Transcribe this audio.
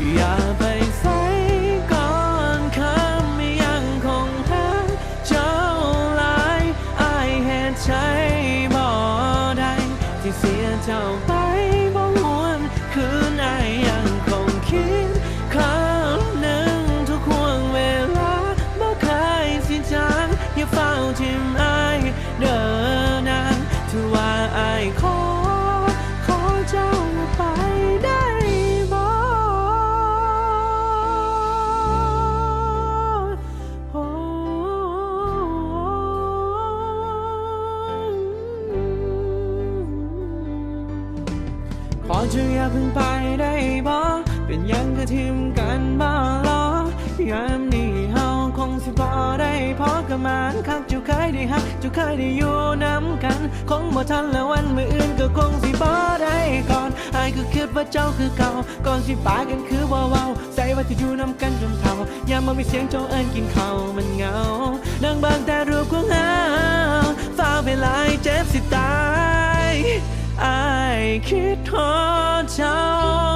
อ ขอเจ้าอย่าเพิ่งไปได้บ่เป็นยังก็ทิมกันบ่รอยามนี้เฮาคงสิบ่ได้พอกับมานคักเจ้าเคยได้ฮักเจ้าเคยได้อยู่น้ำกัน คงบ่ทันแล้ววันมื้ออื่นก็คงสิบ่ได้ก่อนอายก็คิดว่าเจ้าคือเก่าก่อนสิปากันคือบ่เว้าใส่ว่าจะอยู่น้ำกันจนเฒ่ายามมามีเสียงเจ้าเอิ้นกินข้าวมันเหงานั่งเบางแต่รูปของเฮา คิดทอเจ้า